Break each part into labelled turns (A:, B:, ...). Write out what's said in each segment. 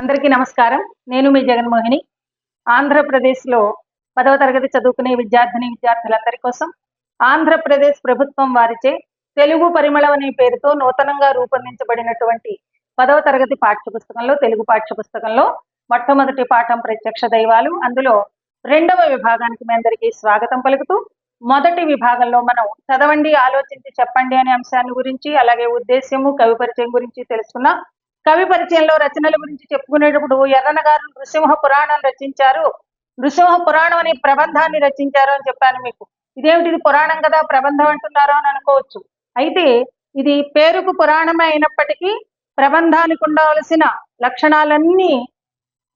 A: అందరికీ నమస్కారం. నేను మీ జగన్మోహిని. ఆంధ్రప్రదేశ్లో పదవ తరగతి చదువుకునే విద్యార్థిని విద్యార్థులందరి కోసం ఆంధ్రప్రదేశ్ ప్రభుత్వం వారిచే తెలుగు పరిమళం అనే పేరుతో నూతనంగా రూపొందించబడినటువంటి పదవ తరగతి పాఠ్యపుస్తకంలో తెలుగు పాఠ్యపుస్తకంలో మొట్టమొదటి పాఠం ప్రత్యక్ష దైవాలు. అందులో రెండవ విభాగానికి మీ అందరికీ స్వాగతం పలుకుతూ మొదటి విభాగంలో మనం చదవండి ఆలోచించి చెప్పండి అనే అంశాన్ని గురించి అలాగే ఉద్దేశ్యము కవి పరిచయం గురించి తెలుసుకున్నాం కవి పరిచయంలో రచనల గురించి చెప్పుకునేటప్పుడు ఎర్రన గారు నృసింహ పురాణం రచించారు. నృసింహ పురాణం అనే ప్రబంధాన్ని రచించారు అని చెప్పాను మీకు. ఇదేమిటి? ఇది పురాణం కదా ప్రబంధం అంటున్నారు అని అనుకోవచ్చు. అయితే ఇది పేరుకు పురాణమే అయినప్పటికీ ప్రబంధానికి ఉండవలసిన లక్షణాలన్నీ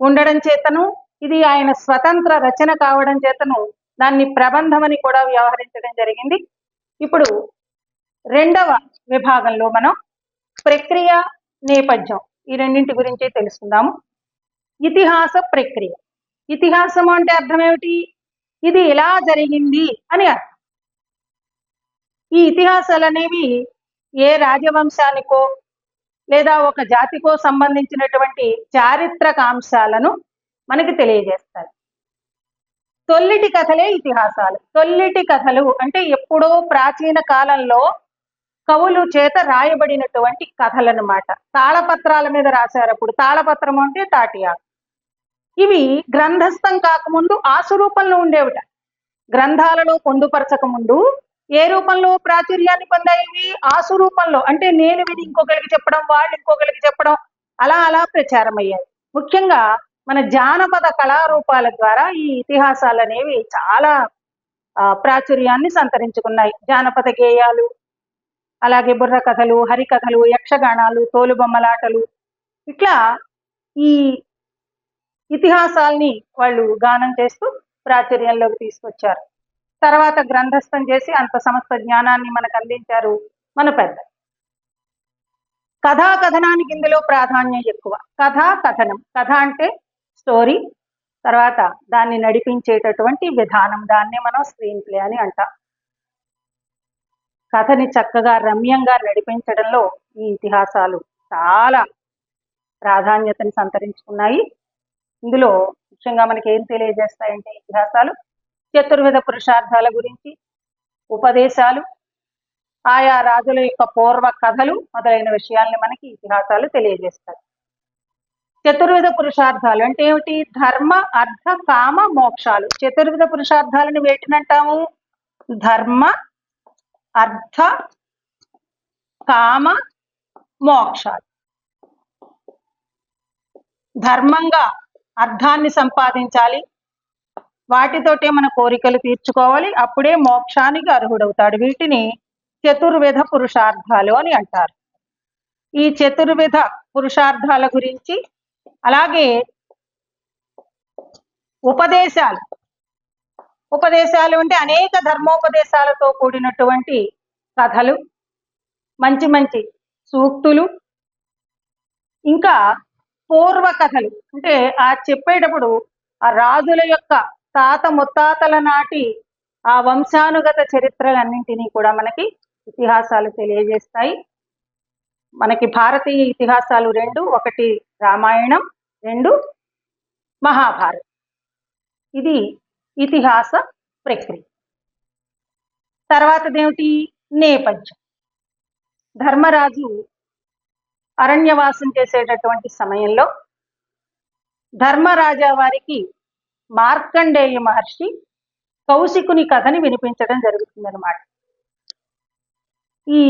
A: ఉండడం చేతను ఇది ఆయన స్వతంత్ర రచన కావడం చేతను దాన్ని ప్రబంధం అని కూడా వ్యవహరించడం జరిగింది. ఇప్పుడు రెండవ విభాగంలో మనం ప్రక్రియ నేపథ్యం. ఈ రెండింటి గురించి తెలుసుకుందాము. ఇతిహాస ప్రక్రియ. ఇతిహాసం అంటే అర్థం ఏమిటి? ఇది ఎలా జరిగింది అని అర్థం. ఈ ఇతిహాసాలు అనేవి ఏ రాజవంశానికో లేదా ఒక జాతికో సంబంధించినటువంటి చారిత్రక అంశాలను మనకి తెలియజేస్తాయి. తొల్లిటి కథలే ఇతిహాసాలు. తొల్లిటి కథలు అంటే ఎప్పుడో ప్రాచీన కాలంలో కవులు చేత రాయబడినటువంటి కథలన్నమాట. తాళపత్రాల మీద రాశారు అప్పుడు తాళపత్రం అంటే తాటియా ఇవి గ్రంథస్థం కాకముందు ఆసు రూపంలో ఉండేవిట. గ్రంథాలలో పొందుపరచక ముందు ఏ రూపంలో ప్రాచుర్యాన్ని పొందాయి? ఆసు రూపంలో. అంటే నేను విని ఇంకొకరికి చెప్పడం వాళ్ళు ఇంకొకరికి చెప్పడం అలా అలా ప్రచారం అయ్యాయి ముఖ్యంగా మన జానపద కళారూపాల ద్వారా ఈ ఇతిహాసాలు అనేవి చాలా ప్రాచుర్యాన్ని సంతరించుకున్నాయి. జానపద గేయాలు అలాగే బుర్ర కథలు హరికథలు యక్షగానాలు తోలుబొమ్మలాటలు ఇట్లా ఈ ఇతిహాసాల్ని వాళ్ళు గానం చేస్తూ ప్రాచుర్యంలోకి తీసుకొచ్చారు. తర్వాత గ్రంథస్థం చేసి అంత సమస్త జ్ఞానాన్ని మనకు అందించారు మన పెద్ద. కథా కథనానికి ఇందులో ప్రాధాన్యం ఎక్కువ. కథా కథనం. కథ అంటే స్టోరీ. తర్వాత దాన్ని నడిపించేటటువంటి విధానం. దాన్నే మనం స్క్రీన్ ప్లే అని అంటాం. కథని చక్కగా రమ్యంగా నడిపించడంలో ఈ ఇతిహాసాలు చాలా ప్రాధాన్యతను సంతరించుకున్నాయి. ఇందులో ముఖ్యంగా మనకి ఏం తెలియజేస్తాయంటే ఇతిహాసాలు చతుర్విధ పురుషార్థాల గురించి ఉపదేశాలు ఆయా రాజుల యొక్క పూర్వ కథలు మొదలైన విషయాల్ని మనకి ఇతిహాసాలు తెలియజేస్తాయి. చతుర్విధ పురుషార్థాలు అంటే ఏమిటి? ధర్మ అర్థ కామ మోక్షాలు. చతుర్విధ పురుషార్థాలను వేటినంటాము? ధర్మ అర్థ కామ మోక్షాలు ధర్మంగా అర్థాన్ని సంపాదించాలి. వాటితోటే మన కోరికలు తీర్చుకోవాలి. అప్పుడే మోక్షానికి అర్హుడవుతాడు. వీటిని చతుర్విధ పురుషార్థాలు అని అంటారు. ఈ చతుర్విధ పురుషార్థాల గురించి అలాగే ఉపదేశాలు ఉపదేశాలు ఉంటే అనేక ధర్మోపదేశాలతో కూడినటువంటి కథలు మంచి మంచి సూక్తులు ఇంకా పూర్వ కథలు అంటే ఆ చెప్పేటప్పుడు ఆ రాజుల యొక్క తాత ముత్తాతల నాటి ఆ వంశానుగత చరిత్రలన్నింటినీ కూడా మనకి ఇతిహాసాలు తెలియజేస్తాయి. మనకి భారతీయ ఇతిహాసాలు రెండు ఒకటి రామాయణం రెండు మహాభారత్. ఇది ఇతిహాస ప్రక్రియ. తర్వాతదేమిటి నేపథ్యం. ధర్మరాజు అరణ్యవాసం చేసేటటువంటి సమయంలో ధర్మరాజా వారికి మార్కండేయ మహర్షి కౌశికుని కథని వినిపించడం జరుగుతుందన్నమాట. ఈ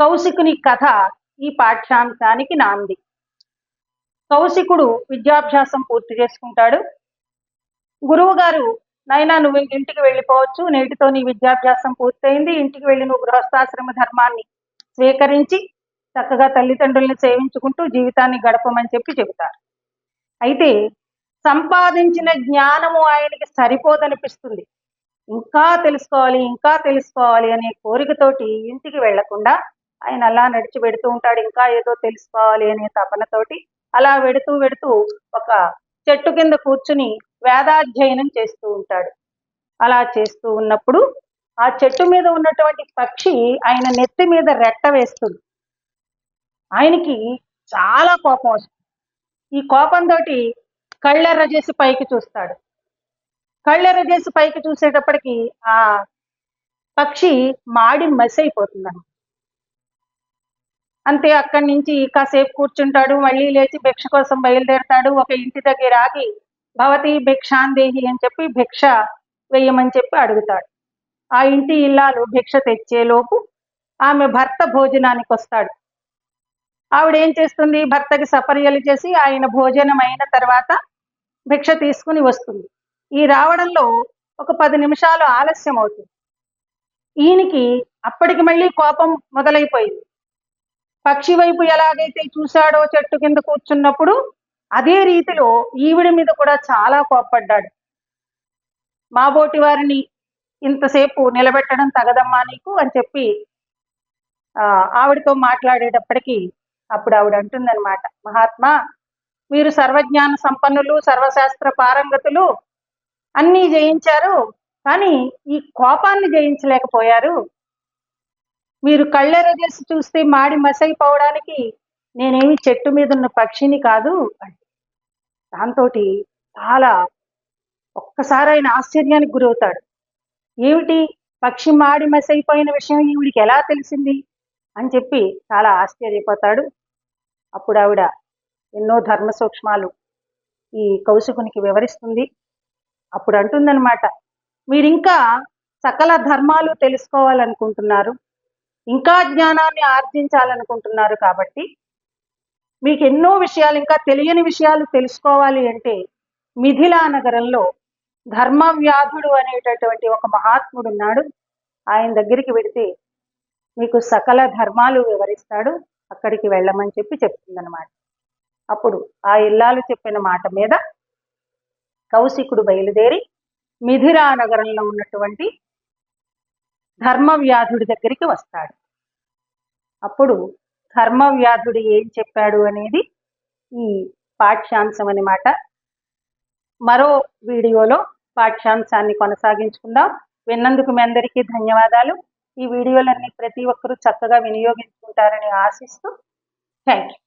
A: కౌశికుని కథ ఈ పాఠ్యాంశానికి నాంది. కౌశికుడు విద్యాభ్యాసం పూర్తి చేసుకుంటాడు. గురువుగారు నాయన నైనా నువ్వు ఇంటికి వెళ్ళిపోవచ్చు. నేటితో నీ విద్యాభ్యాసం పూర్తయింది. ఇంటికి వెళ్ళి నువ్వు గృహస్థాశ్రమ ధర్మాన్ని స్వీకరించి చక్కగా తల్లిదండ్రుల్ని సేవించుకుంటూ జీవితాన్ని గడపమని చెప్పి చెబుతారు. అయితే సంపాదించిన జ్ఞానము ఆయనకి సరిపోదనిపిస్తుంది. ఇంకా తెలుసుకోవాలి ఇంకా తెలుసుకోవాలి అనే కోరికతోటి ఇంటికి వెళ్ళకుండా ఆయన అలా నడిచి పెడుతూ ఉంటాడు. ఇంకా ఏదో తెలుసుకోవాలి అనే తపనతోటి అలా వెడుతూ వెడుతూ ఒక చెట్టు కింద కూర్చుని వేదాధ్యయనం చేస్తూ ఉంటాడు. అలా చేస్తూ ఉన్నప్పుడు ఆ చెట్టు మీద ఉన్నటువంటి పక్షి ఆయన నెత్తి మీద రెట్ట వేస్తుంది. ఆయనకి చాలా కోపం వస్తుంది. ఈ కోపంతో కళ్ళెర్ర చేసి పైకి చూస్తాడు. కళ్ళెర్ర చేసి పైకి చూసేటప్పటికి ఆ పక్షి మాడి మసి అయిపోతుందన్నమాట అంతే అక్కడి నుంచి కాసేపు కూర్చుంటాడు మళ్ళీ లేచి భిక్ష కోసం బయలుదేరతాడు ఒక ఇంటి దగ్గర ఆగి భవతి భిక్షాందేహి అని చెప్పి భిక్ష వేయమని చెప్పి అడుగుతాడు. ఆ ఇంటి ఇల్లాలు భిక్ష తెచ్చేలోపు ఆమె భర్త భోజనానికి వస్తాడు. ఆవిడ ఏం చేస్తుంది? భర్తకి సపర్యలు చేసి ఆయన భోజనం అయిన తర్వాత భిక్ష తీసుకుని వస్తుంది. ఈ రావడంలో ఒక పది నిమిషాలు ఆలస్యం అవుతుంది. ఈయనకి అప్పటికి మళ్ళీ కోపం మొదలైపోయింది. పక్షి వైపు ఎలాగైతే చూశాడో చెట్టు కింద కూర్చున్నప్పుడు అదే రీతిలో ఈవిడి మీద కూడా చాలా కోప్పడ్డాడు. మాబోటి వారిని ఇంతసేపు నిలబెట్టడం తగదమ్మా నీకు అని చెప్పి ఆ ఆవిడతో మాట్లాడేటప్పటికీ అప్పుడు ఆవిడ అంటుందన్నమాట మహాత్మా మీరు సర్వజ్ఞాన సంపన్నులు సర్వశాస్త్ర పారంగతులు అన్నీ జయించారు కానీ ఈ కోపాన్ని జయించలేకపోయారు. మీరు కళ్ళెరగేసి చూస్తే మాడి మసైపోవడానికి నేనేమి చెట్టు మీద ఉన్న పక్షిని కాదు దాంతో చాలా ఒక్కసారి ఆయన ఆశ్చర్యానికి గురవుతాడు. ఏమిటి? పక్షి మాడి మసైపోయిన విషయం ఈవిడికి ఎలా తెలిసింది? అని చెప్పి చాలా ఆశ్చర్యపోతాడు. అప్పుడు ఆవిడ ఎన్నో ధర్మ సూక్ష్మాలు ఈ కౌశికునికి వివరిస్తుంది. అప్పుడు అంటుందన్నమాట మీరు ఇంకా సకల ధర్మాలు తెలుసుకోవాలనుకుంటున్నారు. ఇంకా జ్ఞానాన్ని ఆర్జించాలనుకుంటున్నారు కాబట్టి మీకు ఎన్నో విషయాలు ఇంకా తెలియని విషయాలు తెలుసుకోవాలి అంటే మిథిలా నగరంలో ధర్మవ్యాధుడు అనేటటువంటి ఒక మహాత్ముడు ఉన్నాడు. ఆయన దగ్గరికి వెడితే మీకు సకల ధర్మాలు వివరిస్తాడు. అక్కడికి వెళ్ళమని చెప్పి చెప్తుందనమాట అప్పుడు ఆ ఇల్లాలు చెప్పిన మాట మీద కౌశికుడు బయలుదేరి మిథిరా నగరంలో ఉన్నటువంటి ధర్మవ్యాధుడి దగ్గరికి వస్తాడు. అప్పుడు ధర్మవ్యాధుడు ఏం చెప్పాడు అనేది ఈ పాఠ్యాంశం అన్నమాట. మరో వీడియోలో పాఠ్యాంశాన్ని కొనసాగించుకుందాం. విన్నందుకు మీ అందరికీ ధన్యవాదాలు. ఈ వీడియోలన్నీ ప్రతి ఒక్కరూ చక్కగా వినియోగించుకుంటారని ఆశిస్తూ థ్యాంక్ యూ